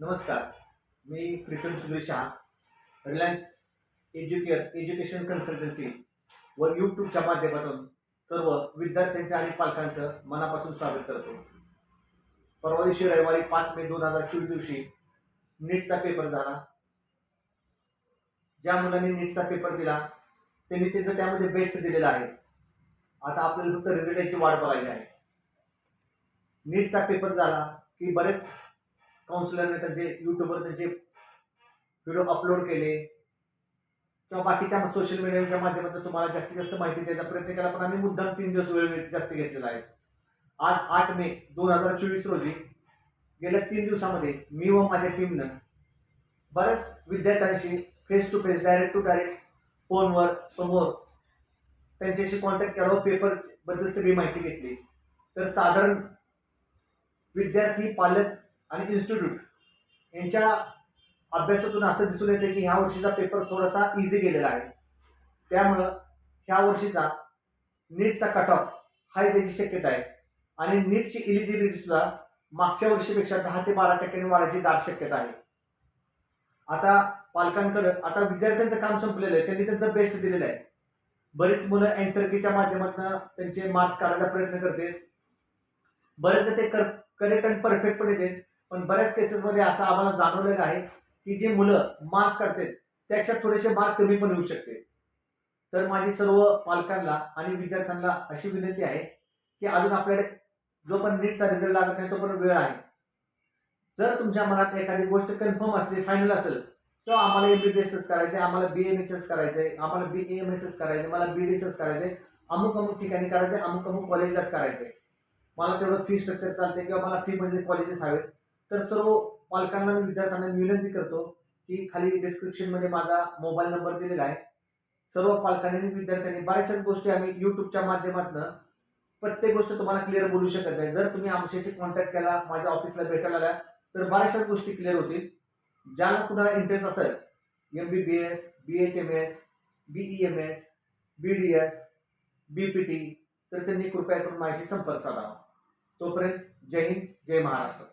नमस्कार मी Pritam Sudhir Reliance Educare education consultancy व यूट्यूबच्या माध्यमातून सर्व विद्यार्थ्यांच्या आणि पालकांचं मनापासून स्वागत करतो. परवा दिवशी रविवारी पाच मे दोन हजार चोवीस दिवशी नीटचा पेपर झाला. ज्या मुलांनी नीटचा पेपर दिला त्यांनी त्याचं त्यामध्ये बेस्ट दिलेलं आहे. आता आपल्याला फक्त रिझल्ट यांची वाट बघायची आहे. नीटचा पेपर झाला की बरेच काउन्सिलरने त्यांचे यूट्यूबवर त्यांचे व्हिडिओ अपलोड केले. किंवा बाकीच्या सोशल मीडियाच्या माध्यमातून तुम्हाला जास्तीत जास्त माहिती द्यायचा प्रयत्न केला पण आम्ही मुद्दाम तीन दिवस वेळ जास्त घेतलेला आहे. आज आठ मे दोन हजार चोवीस रोजी गेल्या तीन दिवसामध्ये मी व माझ्या टीमनं बऱ्याच विद्यार्थ्यांशी face to face direct to direct फोनवर समोर त्यांच्याशी कॉन्टॅक्ट केला व सगळी माहिती घेतली. तर साधारण विद्यार्थी पालक आणि इन्स्टिट्यूट यांच्या अभ्यासातून असं दिसून येते की ह्या वर्षीचा पेपर थोडासा इझी गेलेला आहे. त्यामुळं ह्या वर्षीचा नीटचा कट ऑफ हा याची शक्यता आहे. आणि नीटची इलिजिबिलिटी सुद्धा मागच्या वर्षीपेक्षा दहा ते बारा टक्क्यांनी वाढायची दाट शक्यता आहे. आता पालकांकडं आता विद्यार्थ्यांचं काम संपलेलं आहे. त्यांनी त्यांचं बेस्ट दिलेलं आहे. बरीच मुलं एनसर्कीच्या माध्यमातून त्यांचे मार्क्स काढायचा प्रयत्न करते बरेचदा ते कर करेक्ट आणि परफेक्ट पण येते पण बऱ्याच केसेसमध्ये असं आम्हाला जाणवलेलं आहे की जे मुलं मार्क्स काढतात त्यापेक्षा थोडेसे मार्क कमी पण येऊ शकते. तर माझी सर्व पालकांना आणि विद्यार्थ्यांना अशी विनंती आहे की अजून आपल्याकडे जो पण नीटचा रिझल्ट लागत नाही तो पण वेळ आहे. जर तुमच्या मनात एखादी गोष्ट कन्फर्म असली फायनल असेल तर आम्हाला एम बी बी एस करायचंय आम्हाला बी एम एच एस करायचंय आम्हाला बी एम एस एस करायचंय मला बी डी एस एस करायचंय अमुक अमुक ठिकाणी करायचंय अमुक अमुक कॉलेजलाच करायचंय. मला तेवढं फी स्ट्रक्चर चालते किंवा मला फी म्हणजे कॉलेजेस हवेत. तर सर्व पालकांना आणि विद्यार्थ्यांना विनंती करतो की खाली डिस्क्रिप्शनमध्ये माझा मोबाईल नंबर दिलेला आहे. सर्व पालकांनी आणि विद्यार्थ्यांनी बऱ्याचशाच गोष्टी आम्ही यूट्यूबच्या माध्यमातून प्रत्येक गोष्ट तुम्हाला क्लिअर बोलू शकत नाही जर तुम्ही आमच्याशी कॉन्टॅक्ट केला माझ्या ऑफिसला भेटायला आला तर बऱ्याचशाच गोष्टी क्लिअर होतील. ज्यांना कुणाला इंटरेस्ट असेल M B B S B H M S B E M S B D S B P T तर त्यांनी कृपया करून माझ्याशी संपर्क साधावा तोपर्यंत जय हिंद जय महाराष्ट्र.